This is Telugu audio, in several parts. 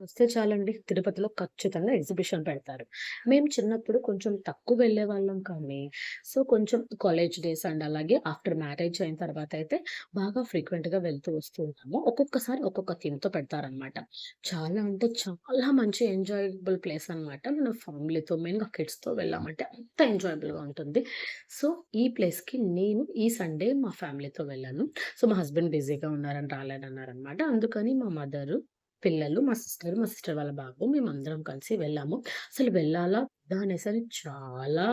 వస్తే చాలండి తిరుపతిలో ఖచ్చితంగా ఎగ్జిబిషన్ పెడతారు. మేము చిన్నప్పుడు కొంచెం తక్కువ వెళ్ళేవాళ్ళం కానీ, సో, కొంచెం కాలేజ్ డేస్ అండ్ అలాగే ఆఫ్టర్ మ్యారేజ్ అయిన తర్వాత అయితే బాగా ఫ్రీక్వెంట్‌గా వెళ్తూ వస్తూ ఉంటాము. ఒక్కొక్కసారి ఒక్కొక్క థీమ్‌తో పెడతారనమాట. చాలా అంటే చాలా మంచి ఎంజాయబుల్ ప్లేస్ అనమాట. మన ఫ్యామిలీతో మెయిన్‌గా కిడ్స్‌తో వెళ్ళామంటే అంత ఎంజాయబుల్‌గా ఉంటుంది. సో, ఈ ప్లేస్‌కి నేను ఈ సండే మా ఫ్యామిలీతో వెళ్ళాను. సో, మా హస్బెండ్ బిజీగా ఉన్నారని రాలేదన్నారనమాట. అందుకని మా మదరు, పిల్లలు, మా సిస్టర్, మా సిస్టర్ వాళ్ళ బాబు మేమందరం కలిసి వెళ్ళాము. అసలు వెళ్ళాలా? దానేసరి అనేసని చాలా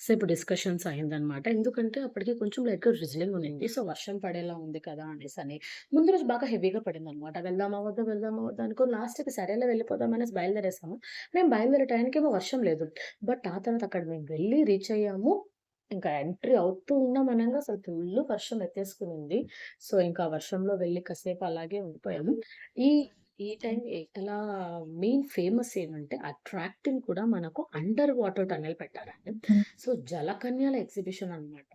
సేపు డిస్కషన్స్ అయిందనమాట. ఎందుకంటే అప్పటికి కొంచెం లైట్‌గా రిజిలింగ్ ఉండింది. సో, వర్షం పడేలా ఉంది కదా! అనేసి అని ముందు రోజు బాగా హెవీగా పడిందనమాట. వెళ్దామా? వద్దా? వెళ్దామా? వద్దా? అనుకో లాస్ట్‌కి సరేలా వెళ్ళిపోదాం అనేసి బయలుదేరేసాము. మేము బయలుదేరే టయానికేమో వర్షం లేదు. బట్ ఆ తర్వాత అక్కడ మేము వెళ్ళి రీచ్ అయ్యాము. ఇంకా ఎంట్రీ అవుతూ ఉన్నాం అనగా అసలు ఫుల్ వర్షం ఎత్తేసుకునింది. సో, ఇంకా వర్షంలో వెళ్ళి కాసేపు అలాగే ఉండిపోయాము. ఈ ఈ టైం ఎలా మెయిన్ ఫేమస్ ఏమంటే అట్రాక్టింగ్ కూడా మనకు అండర్ వాటర్ టన్నెల్ పెట్టారండి. సో, జలకన్యల ఎగ్జిబిషన్ అనమాట.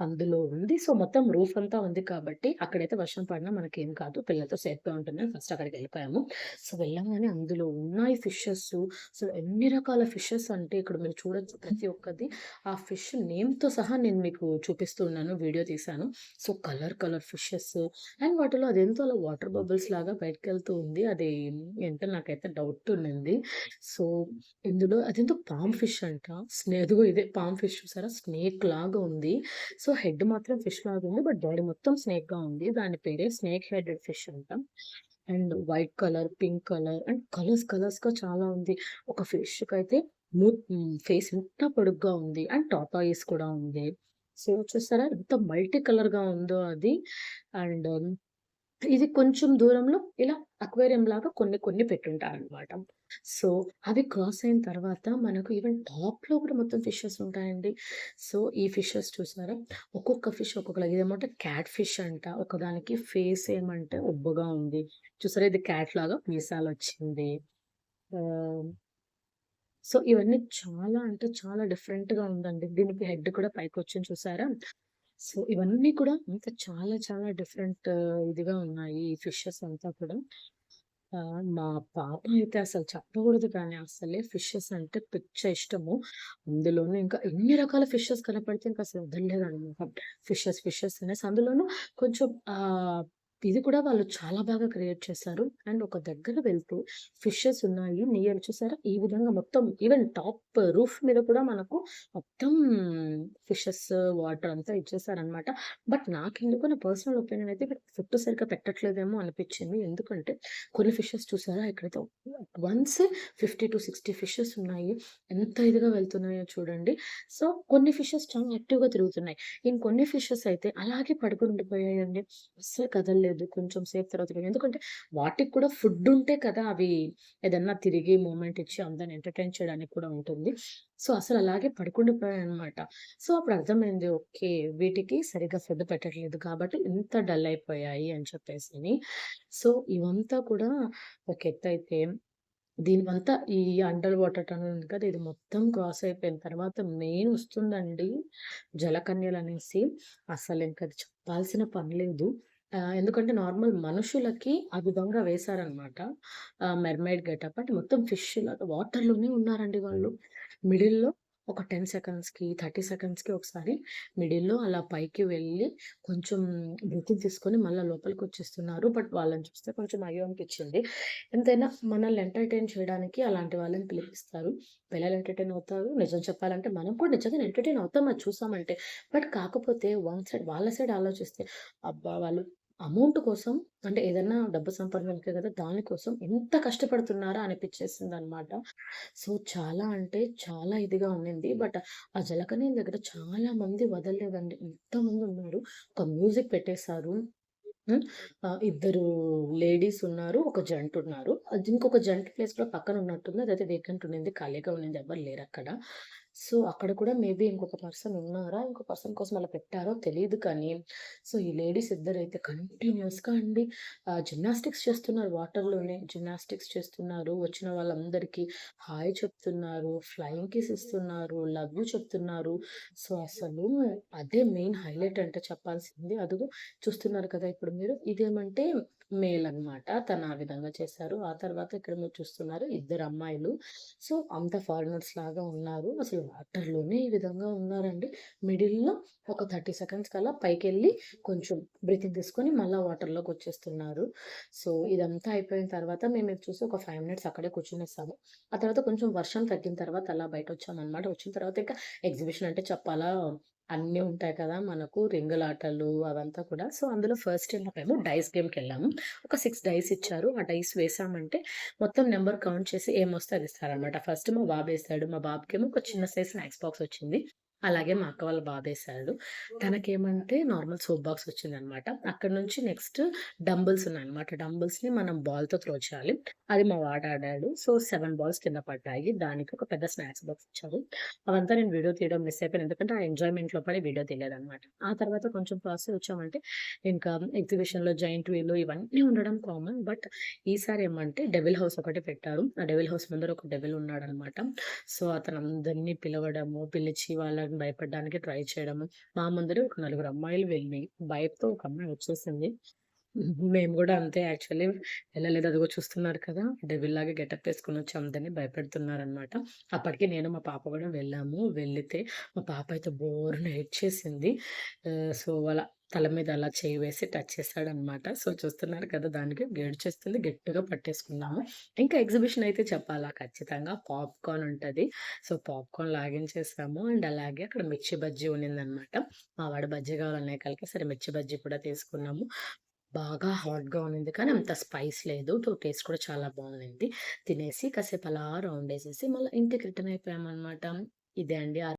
అందులో ఉంది. సో, మొత్తం రూఫ్ అంతా ఉంది కాబట్టి అక్కడైతే వర్షం పడినా మనకేం కాదు. పిల్లలతో సేఫ్‌గా ఉంటుందని ఫస్ట్ అక్కడికెళ్ళిపోయాము. సో, వెళ్ళంగానే అందులో ఉన్నాయి ఫిషెస్సు. సో, ఎన్ని రకాల ఫిషెస్ అంటే ఇక్కడ మీరు చూడొచ్చు ప్రతి ఒక్కటి. ఆ ఫిష్ నేమ్‌తో సహా నేను మీకు చూపిస్తూ ఉన్నాను. వీడియో తీశాను. So, colour colour fishes and వాటిలో అదేంతో అలా వాటర్ బబుల్స్ లాగా బయటికెళ్తూ ఉంది. అది ఏంటో నాకైతే డౌట్ ఉండింది. సో, ఇందులో అదేంతో పామ్ ఫిష్ అంట. స్నే అదిగో ఇదే పామ్ ఫిష్ చూసారా? స్నేక్ లాగా ఉంది. సో, హెడ్ మాత్రం ఫిష్ లాగా ఉంది. బట్ బాడీ మొత్తం స్నేక్‌గా ఉంది. దాని పేరే స్నేక్ హెడెడ్ ఫిష్ అంట. And white colour, pink colour and colours కలర్స్‌గా చాలా ఉంది. ఒక ము హ్మ్. ఫేస్ ఇంత పొడుగ్గా ఉంది. అండ్ టార్టాయిస్ కూడా ఉంది. సో, చూసారా? ఎంత మల్టీ కలర్‌గా ఉందో అది. అండ్ ఇది కొంచెం దూరంలో ఇలా అక్వేరియం లాగా కొన్ని కొన్ని పెట్టుంటారనమాట. సో, అవి క్రాస్ అయిన తర్వాత మనకు ఈవెన్ టాప్‌లో కూడా మొత్తం ఫిషెస్ ఉంటాయండి. సో, ఈ ఫిషెస్ చూసారా? ఒక్కొక్క ఫిష్ ఒక్కొక్కలాగా ఇదేమంటే క్యాట్ ఫిష్ అంట. ఒకదానికి ఫేస్ ఏమంటే ఉబ్బగా ఉంది. చూసారా? ఇది క్యాట్ లాగా మీసాలొచ్చింది. వచ్చింది సో, ఇవన్నీ చాలా అంటే చాలా డిఫరెంట్‌గా ఉందండి. దీనికి హెడ్ కూడా పైకి వచ్చింది చూసారా? సో, ఇవన్నీ కూడా ఇంకా చాలా చాలా డిఫరెంట్ ఇదిగా ఉన్నాయి. ఈ ఫిషెస్ అంతా కూడా. మా పాప అయితే అసలు చెప్పకూడదు కానీ అసలే ఫిషెస్ అంటే పిచ్చ ఇష్టము. అందులోనూ ఇంకా ఎన్ని రకాల ఫిషెస్ కనపడితే ఇంకా అసలు వదలలేదు అనమాట ఫిషెస్, ఫిషెస్ అనేసి అందులోనూ కొంచెం ఇది కూడా వాళ్ళు చాలా బాగా క్రియేట్ చేశారు. అండ్ ఒక దగ్గర వెళ్తూ ఫిషెస్ ఉన్నాయి. నియర్ చూసారా? ఈ విధంగా మొత్తం ఈవెన్ టాప్ రూఫ్ మీద కూడా మనకు మొత్తం ఫిషెస్, వాటర్ అంతా ఇచ్చేసారనమాట. బట్ నాకెందుకో నా పర్సనల్ ఒపీనియన్ అయితే ఇక్కడ ఫుడ్ సరిగ్గా పెట్టట్లేదేమో అనిపించింది ఎందుకంటే కొన్ని ఫిషెస్ చూసారా? ఇక్కడైతే వన్స్ 50-60 ఫిషెస్ ఉన్నాయి. ఎంత ఇదిగా వెళ్తున్నాయో చూడండి. సో, కొన్ని ఫిషెస్ చాలా యాక్టివ్‌గా తిరుగుతున్నాయి. ఇంకొన్ని ఫిషెస్ అయితే అలాగే పడుకొని ఉండిపోయాయండి. అస్సలు కదలలేదు. కొంచెం సేపు తర్వాత ఎందుకంటే వాటికి కూడా ఫుడ్ ఉంటే కదా! అవి ఏదన్నా తిరిగి మూమెంట్ ఇచ్చి అందరిని ఎంటర్‌టైన్ చేయడానికి కూడా ఉంటుంది. సో, అసలు అలాగే పడుకుండిపోయాయన్నమాట. సో, అప్పుడు అర్థమైంది ఓకే. వీటికి సరిగ్గా ఫుడ్ పెట్టట్లేదు కాబట్టి ఇంత డల్ అయిపోయాయి అని చెప్పేసి సో, ఇవంతా కూడా ఒక ఎత్తైతే దీనివంతా ఈ అండర్ వాటర్ టనల్ ఉంది కదా! ఇది మొత్తం క్రాస్ అయిపోయిన తర్వాత మెయిన్ వస్తుందండి జలకన్యలనేసి. అసలు అది చెప్పాల్సిన పని లేదు. ఎందుకంటే నార్మల్ మనుషులకి ఆ విధంగా వేశారనమాట. మెర్‌మైడ్ గెటప్ అంటే మొత్తం ఫిష్ లాగా వాటర్‌లోనే ఉన్నారండి వాళ్ళు. మిడిల్‌లో ఒక 10 సెకండ్స్‌కి, 30 సెకండ్స్‌కి ఒకసారి మిడిల్‌లో అలా పైకి వెళ్ళి కొంచెం బ్రీతింగ్ తీసుకొని మళ్ళీ లోపలికి వచ్చేస్తున్నారు బట్ వాళ్ళని చూస్తే కొంచెం అయ్యో అనిపించింది ఎంతైనా మనల్ని ఎంటర్‌టైన్ చేయడానికి అలాంటి వాళ్ళని పిలిపిస్తారు. పిల్లలు ఎంటర్‌టైన్ అవుతారు. నిజం చెప్పాలంటే మనం కూడా నిజంగా ఎంటర్‌టైన్ అవుతాం అది చూసామంటే. బట్ కాకపోతే వన్ సైడ్ వాళ్ళ సైడ్ ఆలోచిస్తే అబ్బా! వాళ్ళు అమౌంట్ కోసం అంటే ఏదన్నా డబ్బు సంపాదనకే కదా! దానికోసం ఎంత కష్టపడుతున్నారా అనిపించేసింది అనమాట సో, చాలా అంటే చాలా ఇదిగా ఉండింది. బట్ ఆ జలకనే దగ్గర చాలా మంది వదలలేదండి. ఎంతమంది ఉన్నారు. ఒక మ్యూజిక్ పెట్టేశారు. ఇద్దరు లేడీస్ ఉన్నారు. ఒక జెంట్ ఉన్నారు. అది ఇంకొక జెంట్ ప్లేస్ కూడా పక్కన ఉన్నట్టుంది. అదైతే వేకెంట్ ఉండింది. ఖాళీగా ఉండింది. లేరు అక్కడ సో, అక్కడ కూడా మేబీ ఇంకొక పర్సన్ ఉన్నారా? ఇంకో పర్సన్ కోసం అలా పెట్టారో తెలియదు కానీ, సో, ఈ లేడీస్ ఇద్దరైతే కంటిన్యూస్గా అండి జిమ్నాస్టిక్స్ చేస్తున్నారు వాటర్‌లోనే. జిమ్నాస్టిక్స్ చేస్తున్నారు. వచ్చిన వాళ్ళందరికీ హాయ్ చెప్తున్నారు. ఫ్లయింగ్ కిస్ ఇస్తున్నారు. లవ్ యూ చెప్తున్నారు. సో, అసలు అదే మెయిన్ హైలైట్ అంటే చెప్పాల్సింది. అదిగో చూస్తున్నారు కదా! ఇప్పుడు మీరు. ఇదేమంటే మేల్ అనమాట. తను ఆ విధంగా చేశారు. ఆ తర్వాత ఇక్కడ మీరు చూస్తున్నారు ఇద్దరు అమ్మాయిలు. సో, అంత ఫారినర్స్ లాగా ఉన్నారు. అసలు వాటర్‌లోనే ఈ విధంగా ఉన్నారండి. మిడిల్‌లో ఒక 30 సెకండ్స్ కల్లా పైకెళ్ళి కొంచెం బ్రీతింగ్ తీసుకొని మళ్ళీ వాటర్లోకి వచ్చేస్తున్నారు సో, ఇదంతా అయిపోయిన తర్వాత మేము ఇది చూసి ఒక ఫైవ్ మినిట్స్ అక్కడే కూర్చునేసాము. ఆ తర్వాత కొంచెం వర్షం తగ్గిన తర్వాత అలా బయట వచ్చామన్నమాట వచ్చిన తర్వాత ఇంకా ఎగ్జిబిషన్ అంటే చెప్పాలా అన్నీ ఉంటాయి కదా! మనకు రింగులాటలు అవంతా కూడా. సో, అందులో ఫస్ట్ వెళ్ళామేమో డైస్ గేమ్కి వెళ్ళాము ఒక సిక్స్ డైస్ ఇచ్చారు. ఆ డైస్ వేసామంటే మొత్తం నెంబర్ కౌంట్ చేసి ఏమొస్తే అది ఇస్తారనమాట. ఫస్ట్ మా బాబు వేస్తాడు మా బాబుకేమో ఒక చిన్న సైజ్ స్నాక్స్ బాక్స్ వచ్చింది. అలాగే మా అక్క వాళ్ళ బాబేసాడు. తనకేమంటే నార్మల్ సోప్ బాక్స్ వచ్చిందనమాట. అక్కడి నుంచి నెక్స్ట్ డంబుల్స్ ఉన్నాయన్నమాట. డంబుల్స్‌ని మనం బాల్‌తో త్రో చేయాలి. అది మా వాడు ఆడాడు. సో, 7 బాల్స్ కింద పడ్డాయి. దానికి ఒక పెద్ద స్నాక్స్ బాక్స్ ఇచ్చారు. అవంతా నేను వీడియో తీయడం మిస్ అయిపోయాను. ఎందుకంటే ఆ ఎంజాయ్‌మెంట్‌లో పడి వీడియో తీయలేదనమాట. ఆ తర్వాత కొంచెం ప్రాసెస్ వచ్చామంటే ఇంకా ఎగ్జిబిషన్‌లో జైంట్ వీల్ ఇవన్నీ ఉండడం కామన్. బట్ ఈసారి ఏమంటే డెవిల్ హౌస్ ఒకటి పెట్టారు. ఆ డెవిల్ హౌస్ ముందర ఒక డెవిల్ ఉన్నాడనమాట. సో, అతను అందరిని పిలవడము, పిలిచి వాళ్ళని భయపడడానికి ట్రై చేయడము. మా ముందరే ఒక నలుగురు అమ్మాయిలు వెళ్ళి భయంతో ఒక అమ్మాయి వచ్చేసింది. మేము కూడా అంతే యాక్చువల్లీ వెళ్ళలేదు అదిగో చూస్తున్నారు కదా! డెవిల్‌లాగా గెటప్ ఏసుకొనొచ్చి భయపెడుతున్నారు భయపెడుతున్నారనమాట. అప్పటికి నేను మా పాప కూడా వెళ్ళాము. వెళ్ళితే మా పాప అయితే బోరున ఏడ్చేసింది. సో, వాళ్ళ తల మీద అలా చేయి వేసి టచ్ చేశాడనమాట. సో, చూస్తున్నారు కదా! దానికి ఏడ్చేస్తుంది. గట్టిగా పట్టేసుకున్నాము. ఇంకా ఎగ్జిబిషన్ అయితే చెప్పాలా ఖచ్చితంగా పాప్‌కార్న్ ఉంటుంది సో, పాప్‌కార్న్ లాగించేసాము. అండ్ అలాగే అక్కడ మిర్చి బజ్జీ ఉన్నిందనమాట. మా వాడు బజ్జీ కావాలనే కలికి సరే మిర్చి బజ్జీ కూడా తీసుకున్నాము. బాగా హాట్‌గా ఉన్నింది. కానీ అంత స్పైస్ లేదు. టూ టేస్ట్ కూడా చాలా బాగుంది తినేసి కాసేపు అలా రౌండ్ వేసేసి మళ్ళీ ఇంటికి రిటర్న్ అయిపోయామనమాట. ఇదే అండి.